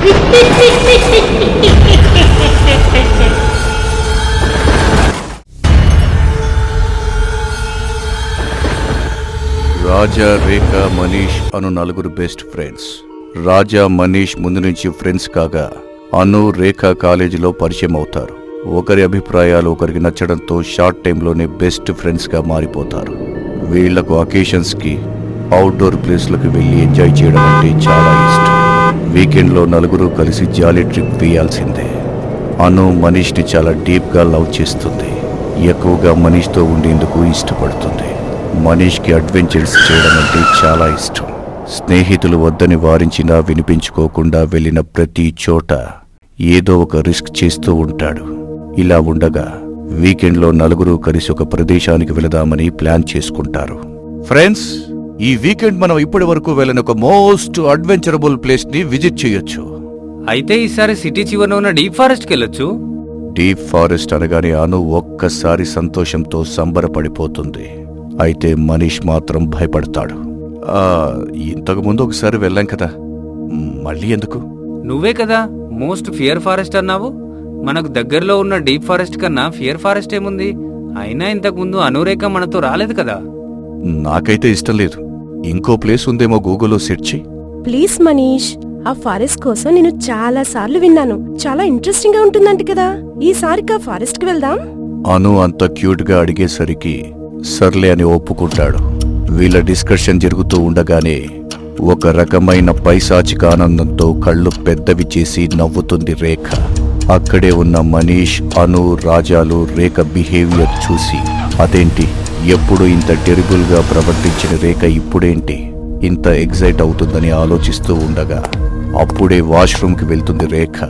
రాజా రేఖ మనీష్ అను నలుగురు best friends. రాజా మనీష్ ముందు నుంచి ఫ్రెండ్స్ కాగా అను రేఖ కాలేజీలో పరిచయం అవుతారు. ఒకరి అభిప్రాయాలు ఒకరికి నచ్చడంతో షార్ట్ టైంలోనే బెస్ట్ ఫ్రెండ్స్గా మారిపోతారు. వీళ్ళకు అకేషన్స్కి అవుట్డోర్ ప్లేస్లకు వెళ్ళి ఎంజాయ్ చేయడం అంటే చాలా ఇష్టం. వీకెండ్లో నలుగురు కలిసి జాలీ ట్రిప్ వేయాల్సిందే అను మనీష్ని చాలా డీప్గా లవ్ చేస్తుంది. ఎక్కువగా మనీష్తో ఉండేందుకు ఇష్టపడుతుంది. మనీష్కి అడ్వెంచర్స్ చేయడం అంటే చాలా ఇష్టం. స్నేహితులు వద్దని వారించినా వినిపించుకోకుండా వెళ్ళిన ప్రతి చోట ఏదో ఒక రిస్క్ చేస్తూ ఉంటాడు. ఇలా ఉండగా వీకెండ్లో నలుగురు కలిసి ఒక ప్రదేశానికి వెళదామని ప్లాన్ చేసుకుంటారు. ఫ్రెండ్స్ ఈ వీకెండ్ మనం ఇప్పటి వరకు వెళ్ళిన ఒక మోస్ట్ అడ్వెంచరబుల్ ప్లేస్ని విజిట్ చేయొచ్చు. అయితే ఈసారి సిటీ చివరన ఉన్న డీప్ ఫారెస్ట్కి వెళ్ళొచ్చు. డీప్ ఫారెస్ట్ అనగానే అను ఒక్కసారి సంతోషంతో సంబరపడిపోతుంది. అయితే మనీష్ మాత్రం భయపడతాడు. ఆ, ఇంతకు ముందు ఒకసారి వెళ్ళాం కదా. మళ్ళీ ఎందుకు? నువ్వే కదా మోస్ట్ ఫియర్ ఫారెస్ట్ అన్నావు. మనకు దగ్గరలో ఉన్న డీప్ ఫారెస్ట్ కన్నా ఫియర్ ఫారెస్ట్ ఏముంది? అయినా ఇంతకు ముందు అనురేఖ మనతో రాలేదు కదా. నాకైతే ఇష్టం లేదు. ఇంకో ప్లేస్ ఉందేమో గూగుల్లో సెర్చ్ చెయ్యి ప్లీజ్ మనీష్ ఆ ఫారెస్ట్ కోసం నేను చాలా సార్లు విన్నాను. చాలా ఇంట్రెస్టింగ్గా ఉంటుందంట కదా. ఈసారికి ఆ ఫారెస్ట్కి వెళ్దాం? అను అంత క్యూట్గా అడిగేసరికి సర్లే అని ఒప్పుకుంటాడు. వీళ్ళ డిస్కషన్ జరుగుతూ ఉండగానే ఒక రకమైన పైశాచిక ఆనందంతో కళ్ళు పెద్దవి చేసి నవ్వుతుంది రేఖ. అక్కడే ఉన్న మనీష్ అను రాజాలు రేఖ బిహేవియర్ చూసి అదేంటి? ఎప్పుడు ఇంత టెరిబుల్గా ప్రవర్తించిన రేఖ ఇప్పుడేంటి? ఇంత ఎగ్జైట్ అవుతుందని ఆలోచిస్తూ ఉండగా అప్పుడే వాష్రూమ్కి వెళ్తుంది రేఖ.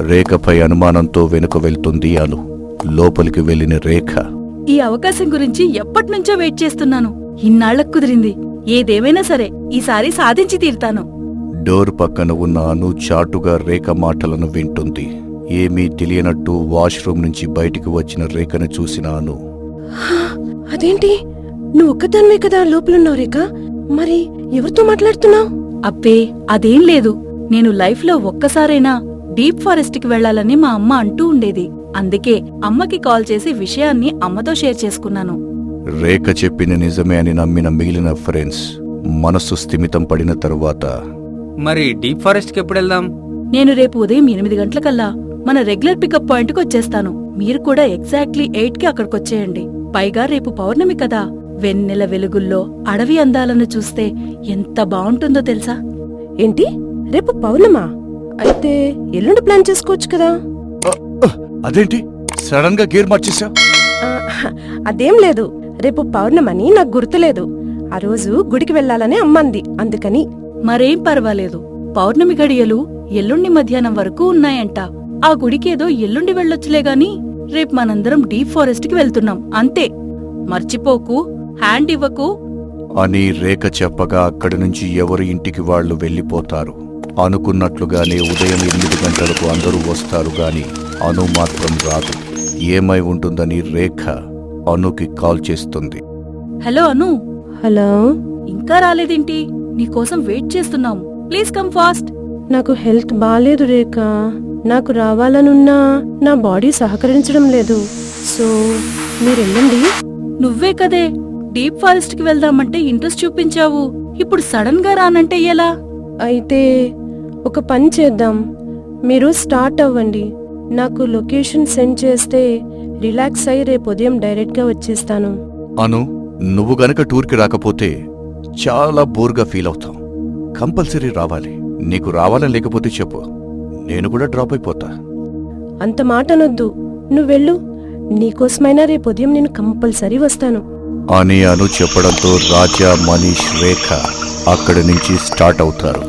రేఖపై అనుమానంతో వెనుక వెళ్తుంది అను. లోపలికి వెళ్ళిన రేఖ. ఈ అవకాశం గురించి ఎప్పటి నుంచో వెయిట్ చేస్తున్నాను. ఇన్నాళ్ళకు కుదిరింది. ఏదేమైనా సరే ఈసారి సాధించి తీరుతాను. డోర్ పక్కన ఉన్న అను చాటుగా రేఖ మాటలను వింటుంది. ఏమీ తెలియనట్టు వాష్రూమ్ నుంచి బయటికి వచ్చిన రేఖను చూసిన అను. అదేంటి? నువ్వు ఒక్కదానివే కదా లోపలున్నావు రేఖ. మరి ఎవరితో మాట్లాడుతున్నావు? అబ్బే అదేం లేదు. నేను లైఫ్లో ఒక్కసారైనా డీప్ ఫారెస్ట్కి వెళ్ళాలని మా అమ్మ అంటూ ఉండేది. అందుకే అమ్మకి కాల్ చేసి విషయాన్ని అమ్మతో షేర్ చేసుకున్నాను. రేఖ చెప్పిన నిజమే అని నమ్మిన మిగిలిన ఫ్రెండ్స్ మనస్సు స్థిమితం పడిన తరువాత. మరి డీప్ ఫారెస్ట్కి ఎప్పుడు వెళ్దాం? నేను రేపు ఉదయం ఎనిమిది గంటలకల్లా మన రెగ్యులర్ పికప్ పాయింట్కి వచ్చేస్తాను. మీరు కూడా ఎగ్జాక్ట్లీ ఎయిట్కి అక్కడికొచ్చేయండి పైగా రేపు పౌర్ణమి కదా. వెన్నెల వెలుగుల్లో అడవి అందాలను చూస్తే ఎంత బావుంటుందో తెలుసా? ఏంటి? రేపు పౌర్ణమా? అయితే ఎల్లుండి ప్లాన్ చేసుకోవచ్చు కదా. అదేంటి? సడన్గా గేర్ మార్చేసా అదేం లేదు. రేపు పౌర్ణమని నాకు గుర్తులేదు. ఆ రోజు గుడికి వెళ్ళాలని అమ్మంది. అందుకని. మరేం పర్వాలేదు. పౌర్ణమి గడియలు ఎల్లుండి మధ్యాహ్నం వరకు ఉన్నాయంట. ఆ గుడికేదో ఎల్లుండి వెళ్ళొచ్చులే గాని. రేపు మనందరం డీప్ ఫారెస్ట్కి వెళ్తున్నాం. అంతే. మర్చిపోకు. హ్యాండ్ ఇవ్వకు. అని రేఖ చెప్పగా అక్కడి నుంచి ఎవరి ఇంటికి వాళ్ళు వెళ్ళిపోతారు. అనుకున్నట్లుగానే ఉదయం ఎనిమిది గంటలకు అందరూ వస్తారు గాని అను మాత్రం రాదు. ఏమై ఉంటుందని రేఖ అనుకి కాల్ చేస్తుంది. హలో అను. హలో. ఇంకా రాలేదేంటి? నీకోసం వెయిట్ చేస్తున్నాం. Please come fast. నాకు హెల్త్ బాలేదు రేఖ. నాకు రావాలనున్నా నా బాడీ సహకరించడం లేదు. సో మీరెళ్ళండి. నువ్వే కదే. డీప్ ఫారెస్ట్కి వెళ్దామంటే ఇంట్రెస్ట్ చూపించావు. ఇప్పుడు సడన్గా రానంటే ఎలా? అయితే ఒక పని చేద్దాం. మీరు స్టార్ట్ అవ్వండి. నాకు లొకేషన్ సెండ్ చేస్తే రిలాక్స్ అయి రేపు ఉదయం డైరెక్ట్గా వచ్చేస్తాను. అను నువ్వు గనక టూర్కి రాకపోతే చాలా బోర్గా ఫీల్ అవుతాం కంపల్సరీ రావాలి. నీకు రావాలని లేకపోతే చెప్పు. నేను కూడా డ్రాప్ అయిపోతా. అంత మాట అనొద్దు నువ్వెళ్ళు. నీకోసమైనా రేపు ఉదయం నేను కంపల్సరీ వస్తాను. అని అను చెప్పడంతో రాజా మనీష్ రేఖ అక్కడి నుంచి స్టార్ట్ అవుతారు.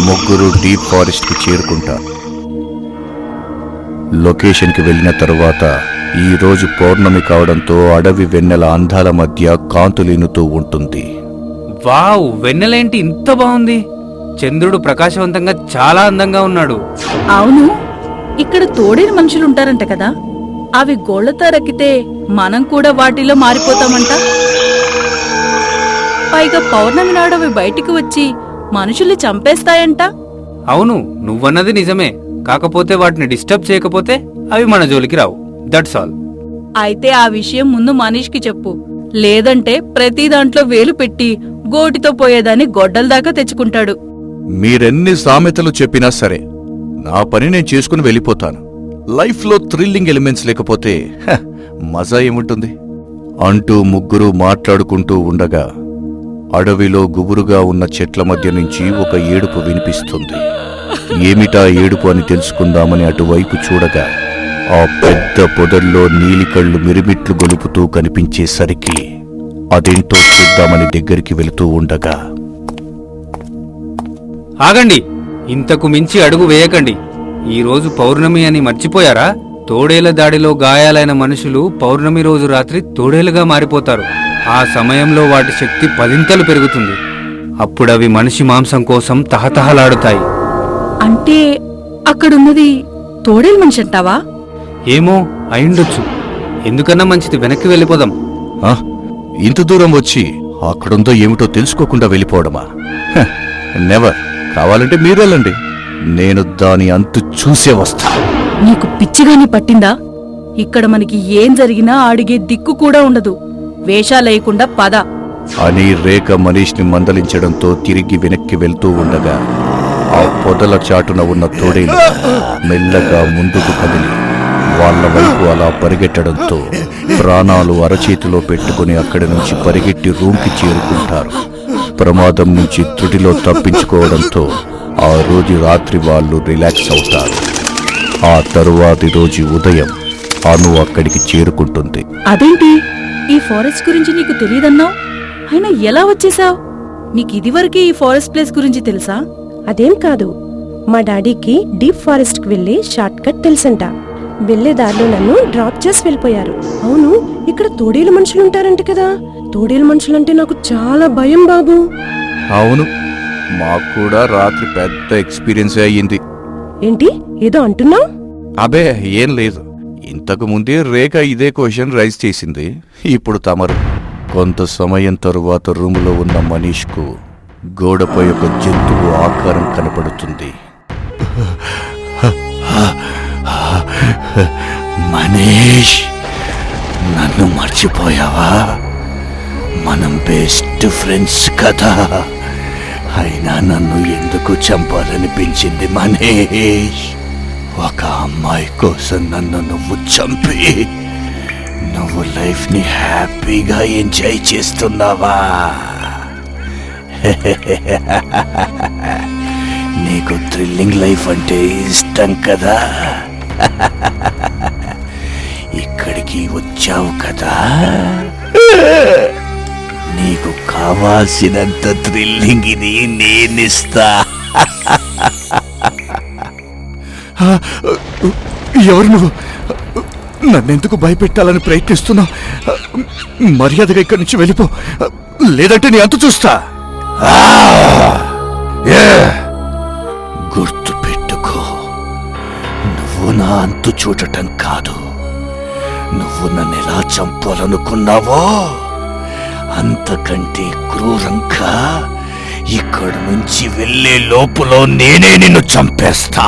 ముగ్గురు డీప్ ఫారెస్ట్కి చేరుకుంటారు. లొకేషన్కి వెళ్ళిన తరువాత ఈ రోజు పౌర్ణమి కావడంతో అడవి వెన్నెల అందాల మధ్య కాంతులీనుతూ ఉంటుంది. వావ్ వెన్నెలేంటి ఇంత బాగుంది? చంద్రుడు ప్రకాశవంతంగా చాలా అందంగా ఉన్నాడు. అవును ఇక్కడ తోడేని మనుషులుంటారంట కదా. అవి గోళ్ళతో రక్కితే మనం కూడా వాటిలో మారిపోతామంట. పైగా పౌర్ణమి నాడు అవి బయటికి వచ్చి మనుషుల్ని చంపేస్తాయంట. అవును నువ్వన్నది నిజమే. కాకపోతే వాటిని డిస్టర్బ్ చేయకపోతే అవి మన జోలికి రావు. దట్స్ ఆల్ అయితే ఆ విషయం ముందు మనీష్కి చెప్పు. లేదంటే ప్రతి దాంట్లో వేలు పెట్టి గోటితో పోయేదాన్ని గొడ్డల దాకా తెచ్చుకుంటాడు. మీరెన్ని సామెతలు చెప్పినా సరే నా పని నేను చేసుకుని వెళ్ళిపోతాను. లైఫ్లో థ్రిల్లింగ్ ఎలిమెంట్స్ లేకపోతే హ, మజా ఏముంటుంది? అంటూ ముగ్గురు మాట్లాడుకుంటూ ఉండగా అడవిలో గుబురుగా ఉన్న చెట్ల మధ్య నుంచి ఒక ఏడుపు వినిపిస్తుంది. ఏమిటా ఏడుపు అని తెలుసుకుందామని అటువైపు చూడగా ఆ పెద్ద పొదల్లో నీలికళ్ళు మిరిమిట్లు గొలుపుతూ కనిపించేసరికి అదేంటో చూద్దామని దగ్గరికి వెళుతూ ఉండగా ఆగండి. ఇంతకు మించి అడుగు వేయకండి. ఈ రోజు పౌర్ణమి అని మర్చిపోయారా? తోడేల దాడిలో గాయాలైన మనుషులు పౌర్ణమి రోజు రాత్రి తోడేలుగా మారిపోతారు. ఆ సమయంలో వాటి శక్తి పదింతలు పెరుగుతుంది. అప్పుడవి మనిషి మాంసం కోసం తహతహలాడుతాయి. అంటే అక్కడున్నది తోడేలు మనిషి అంటావా? ఏమో అయిండొచ్చు ఎందుకన్నా మంచిది వెనక్కి వెళ్ళిపోదాం. ఆ? ఇంత దూరం వచ్చి అక్కడుందో ఏమిటో తెలుసుకోకుండా వెళ్ళిపోవడమా? నెవర్ కావాలంటే మీరెళ్ళండి నేను దాని అంతు చూసే వస్తా. నీకు పిచ్చిగాని పట్టిందా? ఇక్కడ మనకి ఏం జరిగినా అడిగే దిక్కు కూడా ఉండదు. వేషాలేయకుండా పద. అని రేఖ మనీష్ని మందలించడంతో తిరిగి వెనక్కి వెళ్తూ ఉండగా ఆ పొదల చాటున ఉన్న తోడేలు మెల్లగా ముందుకు కదిలి వాళ్ళ వైపు అలా పరిగెట్టడంతో ప్రాణాలు అరచేతిలో పెట్టుకుని అక్కడి నుంచి పరిగెట్టి రూమ్కి చేరుకుంటారు. ప్రమాదం నుంచి త్రుటిలో తప్పించుకోవడంతో ఆ రోజు రాత్రి వాళ్ళు రిలాక్స్ అవుతారు. ఆ తరువాతి రోజు ఉదయం అను అక్కడికి చేరుకుంటుంది. అదేంటి? ఈ ఫారెస్ట్ గురించి నీకు తెలియదన్నావు? అయినా ఎలా వచ్చేసావ్? నీకు ఇదివరకే ఈ ఫారెస్ట్ ప్లేస్ గురించి తెలుసా? అదేం కాదు. మా డాడీకి డీప్ ఫారెస్ట్కి వెళ్ళి షార్ట్ కట్ తెలుసంట. వెళ్ళే దారిలో నన్ను డ్రాప్ చేసి వెళ్ళిపోయారు. అవును ఇక్కడ తోడేలు మనుషులు ఉంటారంట కదా. తోడేలు మనుషులంటే నాకు చాలా భయం బాబు. అవును మాకు కూడా రాత్రి పెద్ద ఎక్స్పీరియన్స్ అయ్యింది. ఏంటి ఏదో అంటున్నావు? అబే ఏం లేదు. ఇంతకు ముందే రేఖ ఇదే క్వశ్చన్ రైజ్ చేసింది. ఇప్పుడు తమరు. కొంత సమయం తరువాత రూములో ఉన్న మనీష్కు గోడపై ఒక జంతువు ఆకారం కనపడుతుంది. మనీష్ నన్ను మర్చిపోయావా? మనం బెస్ట్ ఫ్రెండ్స్ కదా. అయినా నన్ను ఎందుకు చంపాలనిపించింది మనీష్? ఒక అమ్మాయి కోసం నన్ను నువ్వు చంపి నువ్వు లైఫ్ని హ్యాపీగా ఎంజాయ్ చేస్తున్నావా? నీకు థ్రిల్లింగ్ లైఫ్ అంటే ఇష్టం కదా. ఇక్కడికి వచ్చావు కదా. నీకు కావాల్సినంత థ్రిల్లింగ్ ఇది నేనిస్తా. ఎవరు నువ్వు? నన్నెందుకు భయపెట్టాలని ప్రయత్నిస్తున్నావు మర్యాదగా ఇక్కడి నుంచి వెళ్ళిపో. లేదంటే నీ అంతు చూస్తా. నా అంతు చూడటం కాదు. నువ్వు నన్ను ఎలా చంపాలనుకున్నావో అంతకంటే క్రూరంగా ఇక్కడి నుంచి వెళ్ళే లోపులో నేనే నిన్ను చంపేస్తా.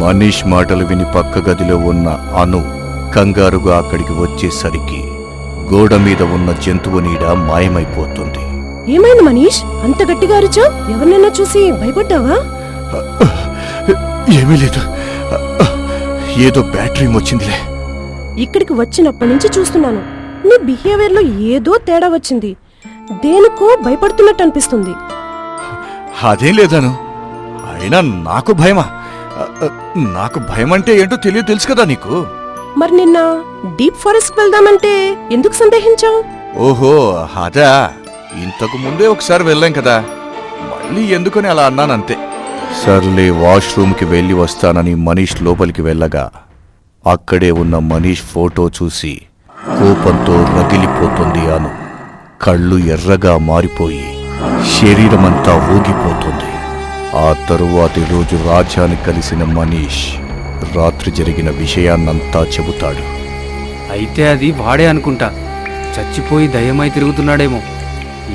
మనీష్ మాటలు విని పక్క గదిలో ఉన్న అను కంగారుగా అక్కడికి వచ్చేసరికి గోడ మీద ఉన్న జంతువు నీడ మాయమైపోతుంది. ఏమైంది మనీష్? అంత గట్టిగా అరిచా ఎవరినైనా చూసి భయపడ్డావా? ఏమీ లేదు. ఏదో బ్యాటరీ వచ్చిందిలే. ఇక్కడికి వచ్చినప్పటి నుంచి చూస్తున్నాను. నీ బిహేవియర్లో ఏదో తేడా వచ్చింది. దేనికో భయపడుతున్నట్టు అనిపిస్తుంది. అదేం లేదాను. అయినా నాకు భయమా? నాకు భయం అంటే ఏంటో తెలియదు తెలుసు కదా నీకు? మరి నిన్న డీప్ ఫారెస్ట్ వెళ్దామంటే ఎందుకు సందేహించావు? ఓహో అదా. ఇంతకు ముందే ఒకసారి వెళ్ళాం కదా. మళ్ళీ ఎందుకని అలా అన్నానంతే. సర్లే వాష్రూమ్కి వెళ్ళి వస్తానని మనీష్ లోపలికి వెళ్ళగా అక్కడే ఉన్న మనీష్ ఫోటో చూసి కోపంతో రగిలిపోతుంది అను. కళ్ళు ఎర్రగా మారిపోయి శరీరమంతా ఊగిపోతుంది. ఆ తరువాతి రోజు రాజాని కలిసిన మనీష్ రాత్రి జరిగిన విషయాన్నంతా చెబుతాడు. అయితే అది వాడే అనుకుంటా. చచ్చిపోయి దయ్యమై తిరుగుతున్నాడేమో.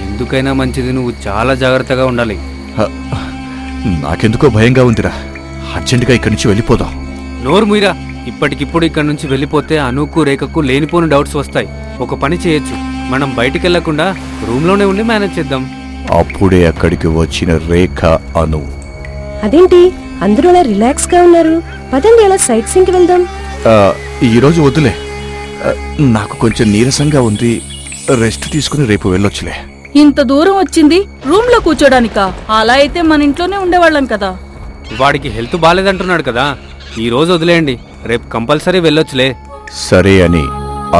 ఎందుకైనా మంచిది నువ్వు చాలా జాగ్రత్తగా ఉండాలి. నాకెందుకో భయంగా ఉందిరా. అర్జెంటుగా ఇక్కడి నుంచి వెళ్ళిపోదాం. నోరు మీరా ఇప్పటికిప్పుడు ఇక్కడ నుంచి వెళ్ళిపోతే అనుకు రేఖకు లేనిపోని డౌట్స్ వస్తాయి. ఒక పని చేయొచ్చు. మనం బయటికి వెళ్ళకుండా రూమ్లోనే ఉండి మేనేజ్ చేద్దాం. అప్పుడే అక్కడికి వచ్చిన రేఖ అను. అదేంటి? అందరూ అలా రిలాక్స్గా ఉన్నారు. పదండి అలా సైట్ సీన్కి వెళ్దాం. ఆ, ఈరోజు వద్దులే. నాకు కొంచెం నీరసంగా ఉంది. రెస్ట్ తీసుకుని రేపు వెళ్ళొచ్చులే. ఇంత దూరం వచ్చింది రూమ్లో కూర్చోడానికా? అలా అయితే మన ఇంట్లోనే ఉండేవాళ్ళం కదా. వాడికి హెల్త్ బాగాలేదంటున్నాడు కదా. ఈ రోజు వదిలేయండి. రేపు కంపల్సరీ వెళ్ళొచ్చులే. సరే అని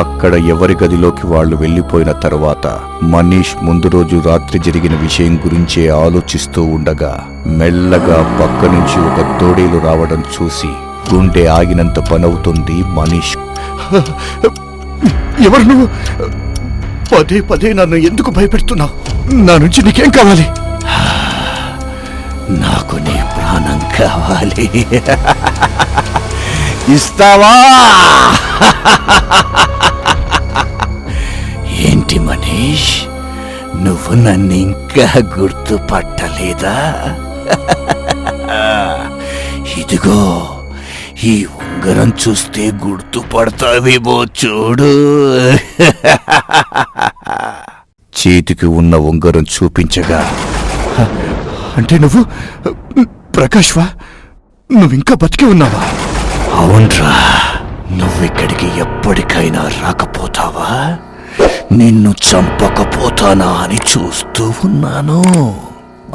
అక్కడ ఎవరి గదిలోకి వాళ్ళు వెళ్ళిపోయిన తర్వాత మనీష్ ముందు రోజు రాత్రి జరిగిన విషయం గురించే ఆలోచిస్తూ ఉండగా మెల్లగా పక్క నుంచి ఒక తోడేలు రావడం చూసి గుండె ఆగినంత పనవుతుంది మనీష్. ఎవరు నువ్వు? పదే పదే నన్ను ఎందుకు భయపెడుతున్నావు? నా నుంచి నీకేం కావాలి? నాకు నీ ప్రాణం కావాలి. ఇస్తావా? ఏంటి మనీష్? నువ్వు నన్ను ఇంకా గుర్తుపట్టలేదా? ఇదిగో ఈ ఉంగరం చూస్తే గుర్తుపడతావేమో చూడు. చేతికి ఉన్న ఉంగరం చూపించగా అంటే నువ్వు ప్రకాష్వా నువ్వింకా బతికి ఉన్నావా? అవునరా నువ్విక్కడికి ఎప్పటికైనా రాకపోతావా? నిన్ను చంపకపోతానా అని చూస్తూ ఉన్నాను.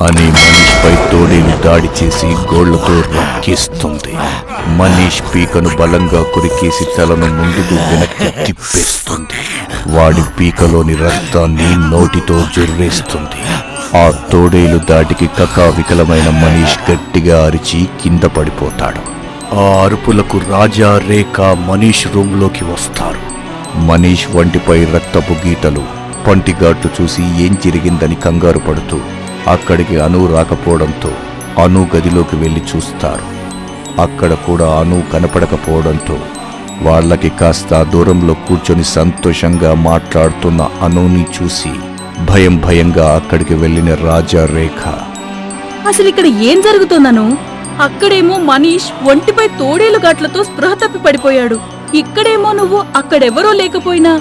అని మనీష్పై తోడేలు దాడి చేసి గోళ్ళతో రక్కిస్తుంది మనీష్ పీకను బలంగా కొరికేసి తలను ముందుకు వెనక్కి తిప్పేస్తుంది. వాడి పీకలోని రక్తాన్ని నోటితో జుర్రేస్తుంది. ఆ తోడేలు దాటికి కకావికలమైన మనీష్ గట్టిగా అరిచి కింద పడిపోతాడు. ఆ అరుపులకు రాజా రేఖ మనీష్ రూంలోకి వస్తారు. మనీష్ వంటిపై రక్తపు గీతలు పంటిగాట్లు చూసి ఏం జరిగిందని కంగారు పడుతూ అక్కడికి అను రాకపోవడంతో అను గదిలోకి వెళ్ళి చూస్తారు. అక్కడ కూడా అను కనపడకపోవడంతో వాళ్ళకి కాస్త దూరంలో కూర్చొని సంతోషంగా మాట్లాడుతున్న అనుని చూసి భయం భయంగా అక్కడికి వెళ్ళిన రాజా రేఖ. అసలు ఇక్కడ ఏం జరుగుతుందను అక్కడేమో మనీష్ ఒంటిపై తోడేలు గాట్లతో స్పృహ తప్పి పడిపోయాడు. ఇక్కడేమో నువ్వు అక్కడెవరో లేకపోయినా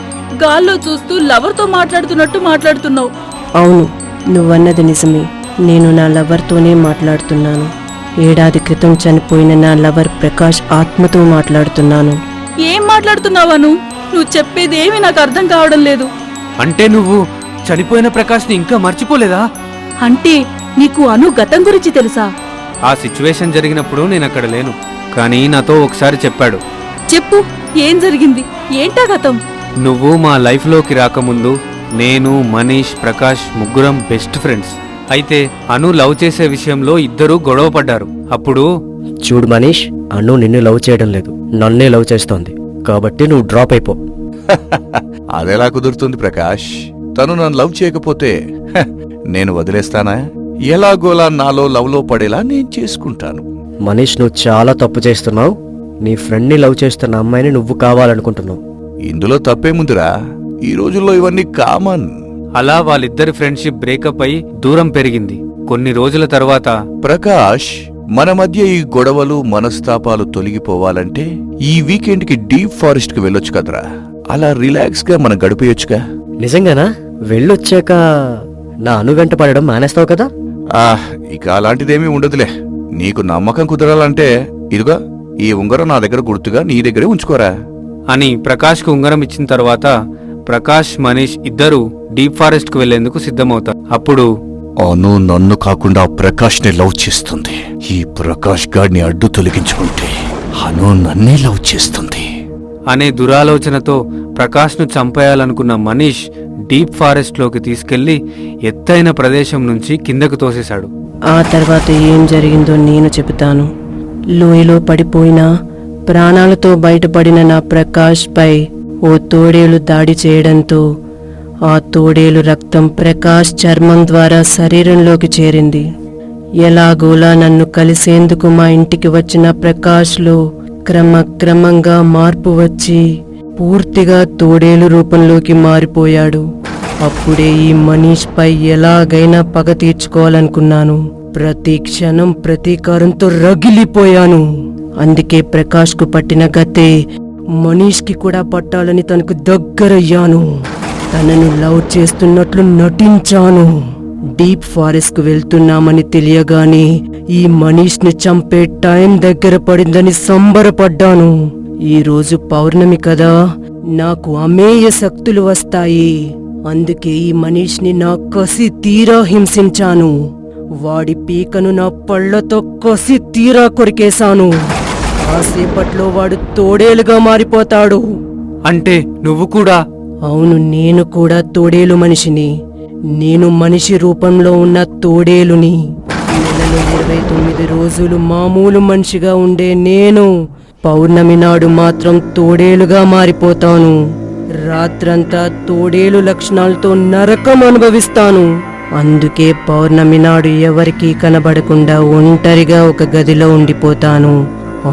గాల్లో చూస్తూ లవర్తో మాట్లాడుతున్నట్టు మాట్లాడుతున్నావు. అవును. నువ్వన్నది నిజమే. నేను నా లవర్తోనే మాట్లాడుతున్నాను. ఏడాది క్రితం చనిపోయిన నా లవర్ ప్రకాష్ ఆత్మతో మాట్లాడుతున్నాను. ఏం మాట్లాడుతున్నావను నువ్వు చెప్పేదేమీ నాకు అర్థం కావడం లేదు. అంటే నువ్వు చనిపోయిన ప్రకాష్ని ఇంకా మర్చిపోలేదా? అంటే నీకు అను గతం గురించి తెలుసా? ఆ సిచ్యువేషన్ జరిగినప్పుడు నేను అక్కడ లేను. కానీ నాతో ఒకసారి చెప్పాడు. చెప్పు ఏం జరిగింది? ఏంటా గతం? నువ్వు మా లైఫ్లోకి రాకముందు నేను మనీష్ ప్రకాష్ ముగ్గురం బెస్ట్ ఫ్రెండ్స్ అయితే అను లవ్ చేసే విషయంలో ఇద్దరూ గొడవ పడ్డారు. అప్పుడు చూడు మనీష్ అన్ను నిన్ను లవ్ చేయడం లేదు. నన్నే లవ్ చేస్తోంది. కాబట్టి నువ్వు డ్రాప్ అయిపో. అదెలా కుదురుతుంది ప్రకాష్. తను నన్ను లవ్ చేయకపోతే నేను వదిలేస్తానా? ఎలాగోలా నాలో లవ్లో పడేలా నేను చేసుకుంటాను. మనీష్ నువ్వు చాలా తప్పు చేస్తున్నావు. నీ ఫ్రెండ్ని లవ్ చేస్తున్న అమ్మాయిని నువ్వు కావాలనుకుంటున్నావు. ఇందులో తప్పేముందిరా? ఈ రోజుల్లో ఇవన్నీ కామన్ అలా వాళ్ళిద్దరి ఫ్రెండ్షిప్ బ్రేకప్ అయి దూరం పెరిగింది. కొన్ని రోజుల తర్వాత ప్రకాష్ మన మధ్య ఈ గొడవలు మనస్తాపాలు తొలగిపోవాలంటే ఈ వీకెండ్కి డీప్ ఫారెస్ట్కి వెళ్ళొచ్చు కదరా. అలా రిలాక్స్గా మనం గడిపేయొచ్చుగా. నిజంగానా? వెళ్ళొచ్చాక నా అనుగంట పడడం మానేస్తావు కదా? ఆ ఇక అలాంటిదేమీ ఉండదులే. నీకు నమ్మకం కుదరాలంటే ఇదిగా ఈ ఉంగరం నా దగ్గర గుర్తుగా నీ దగ్గరే ఉంచుకోరా. అని ప్రకాష్కు ఉంగరం ఇచ్చిన తర్వాత ప్రకాష్ మనీష్ ఇద్దరు డీప్ ఫారెస్ట్కు వెళ్ళేందుకు సిద్ధమవుతారు. అప్పుడు అను నన్ను కాకుండా ప్రకాష్ని లవ్ చేస్తుంది. ఈ ప్రకాష్ గాడిని అడ్డు తొలగించుకుంటే అను నన్నే లవ్ చేస్తుంది. అనే దురాలోచనతో ప్రకాష్ను చంపేయాలనుకున్న మనీష్ డీప్ ఫారెస్ట్లోకి తీసుకెళ్ళి ఎత్తైన ప్రదేశం నుంచి కిందకు తోసేశాడు. ఆ తర్వాత ఏం జరిగిందో నేను చెబుతాను. లోయలో పడిపోయిన ప్రాణాలతో బయటపడిన నా ప్రకాష్ పై ఓ తోడేలు దాడి చేయడంతో ఆ తోడేలు రక్తం ప్రకాష్ చర్మం ద్వారా శరీరంలోకి చేరింది. ఎలాగోలా నన్ను కలిసేందుకు మా ఇంటికి వచ్చిన ప్రకాష్లో క్రమక్రమంగా మార్పు వచ్చి పూర్తిగా తోడేలు రూపంలోకి మారిపోయాడు. అప్పుడే ఈ మనీష్ పై ఎలాగైనా పగ తీర్చుకోవాలనుకున్నాను. ప్రతి క్షణం ప్రతీకారంతో రగిలిపోయాను. అందుకే ప్రకాష్కు పట్టిన గతే మనీష్కి కూడా పట్టాలని తనకు దగ్గరయ్యాను. తనను లవ్ చేస్తున్నట్లు నటించాను. డీప్ ఫారెస్ట్కు వెళ్తున్నామని తెలియగానే ఈ మనీష్ని చంపే టైం దగ్గర పడిందని సంబరపడ్డాను. ఈ రోజు పౌర్ణమి కదా నాకు అమేయ శక్తులు వస్తాయి. అందుకే ఈ మనీష్ని నా కసి తీరా హింసించాను. వాడి పీకను నా పళ్ళతో కసి తీరా కొరికేశాను. కాసేపట్లో వాడు తోడేలుగా మారిపోతాడు. అంటే నువ్వు కూడా? అవును నేను కూడా తోడేలు మనిషిని. నేను మనిషి రూపంలో ఉన్న తోడేలుని. నెలలో ఇరవై తొమ్మిది రోజులు మామూలు మనిషిగా ఉండే నేను పౌర్ణమి నాడు మాత్రం తోడేలుగా మారిపోతాను. రాత్రంతా తోడేలు లక్షణాలతో నరకం అనుభవిస్తాను. అందుకే పౌర్ణమి నాడు ఎవరికీ కనబడకుండా ఒంటరిగా ఒక గదిలో ఉండిపోతాను.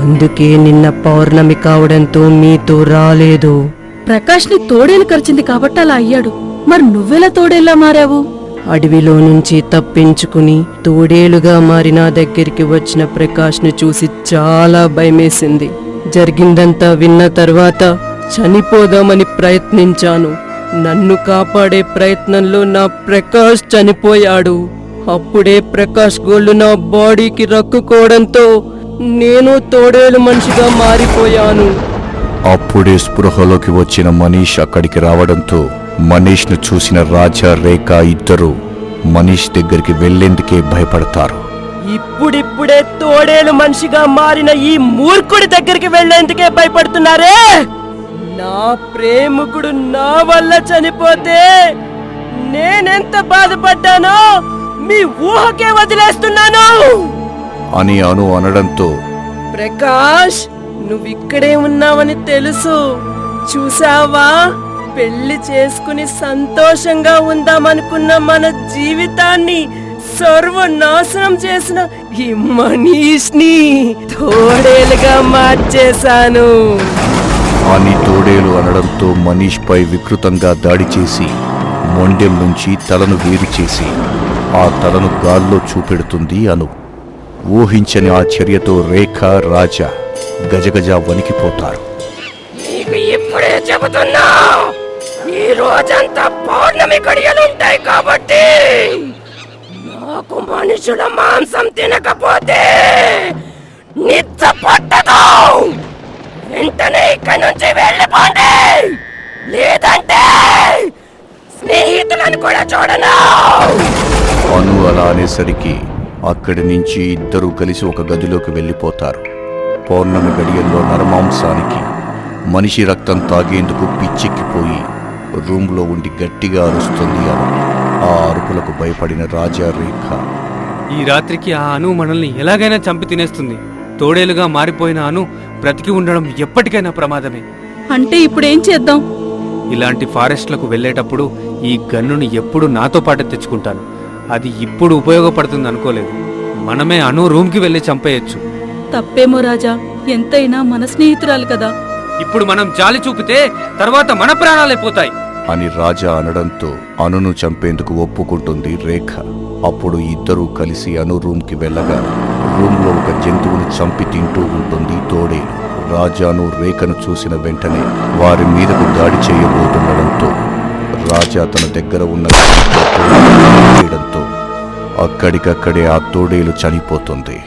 అందుకే నిన్న పౌర్ణమి కావడంతో మీతో రాలేదు. ప్రకాష్ని తోడేలు కరిచింది కాబట్టి అలా అయ్యాడు. మరి నువ్వెలా తోడేలా మారావు? అడవిలో నుంచి తప్పించుకుని తోడేలుగా మారి నా దగ్గరికి వచ్చిన ప్రకాష్ను చూసి చాలా భయమేసింది. జరిగిందంతా విన్న తర్వాత చనిపోదామని ప్రయత్నించాను. నన్ను కాపాడే ప్రయత్నంలో నా ప్రకాష్ చనిపోయాడు. అప్పుడే ప్రకాష్ గోళ్ళు నా బాడీకి రక్కుకోవడంతో నేను తోడేలు మనిషిగా మారిపోయాను. అప్పుడే స్పృహలోకి వచ్చిన మనీష్ అక్కడికి రావడంతో మనీష్ను చూసిన రాజా రేఖ ఇద్దరు మనీష్ దగ్గరికి వెళ్ళేందుకే భయపడతారు. ఇప్పుడిప్పుడే తోడేలు మనిషిగా మారిన ఈ మూర్ఖుడి దగ్గరికి వెళ్ళేందుకే భయపడుతున్నారే? నా ప్రేమికుడు నా వల్ల చనిపోతే నేనెంత బాధపడ్డానో మీ ఊహకే వదిలేస్తున్నాను! అని అను అనడంతో ప్రకాష్ నువ్విక్కడే ఉన్నావని తెలుసు. చూసావా పెళ్ళి చేసుకుని సంతోషంగా ఉందామనుకున్న మన జీవితాన్ని సర్వనాశనం చేసిన ఈ మనీష్ని తోడేలుగా మార్చేశాను. అని తోడేలు అనడంతో మనీష్ పై వికృతంగా దాడి చేసి మొండెం నుంచి తలను వేరు చేసి ఆ తలను గాల్లో చూపెడుతుంది అను. ఊహించని ఆ చర్యతో రేఖ రాజా గజగజ వణికిపోతారు. నీకు ఇప్పుడే చెబుతున్నా ఈ రోజంతా పౌర్ణమి గడియలుంటాయి కాబట్టి నాకు మనుషుల మాంసం తినకపోతే నిద్ర పట్టదు వెంటనే ఇక్కడి నుంచి వెళ్ళిపోండి. లేదంటే స్నేహితులను కూడా చూడను. అను అలా అనేసరికి అక్కడి నుంచి ఇద్దరూ కలిసి ఒక గదిలోకి వెళ్ళిపోతారు. పౌర్ణమి గడియల్లో నరమాంసానికి మనిషి రక్తం తాగేందుకు పిచ్చెక్కిపోయి రూమ్లో ఉండి గట్టిగా అరుస్తుంది అను ఆ అరుపులకు భయపడిన రాజా రేఖ. ఈ రాత్రికి ఆ అను మనల్ని ఎలాగైనా చంపి తినేస్తుంది. తోడేలుగా మారిపోయిన అను బ్రతికి ఉండడం ఎప్పటికైనా ప్రమాదమే. అంటే ఇప్పుడేం చేద్దాం? ఇలాంటి ఫారెస్ట్లకు వెళ్ళేటప్పుడు ఈ గన్నుని ఎప్పుడు నాతో పాటు తెచ్చుకుంటాను. అది ఇప్పుడు ఉపయోగపడుతుంది అనుకోలేదు. మనమే అను రూమ్కి వెళ్ళి చంపేయచ్చు. తప్పేమో రాజా ఎంతైనా మన స్నేహితురాలు కదా. ఇప్పుడు మనం జాలి చూపితే తర్వాత మన ప్రాణాలే పోతాయి. అని రాజా అనడంతో అనును చంపేందుకు ఒప్పుకుంటుంది రేఖ. అప్పుడు ఇద్దరూ కలిసి అను రూమ్కి వెళ్ళగా రూమ్లో ఒక జంతువుని చంపి తింటూ ఉంటుంది తోడేలు రాజాను రేఖను చూసిన వెంటనే వారి మీదకు దాడి చేయబోతుండడంతో రాజా తన దగ్గర ఉన్న చేయడంతో అక్కడికక్కడే ఆ తోడేలు చనిపోతుంది.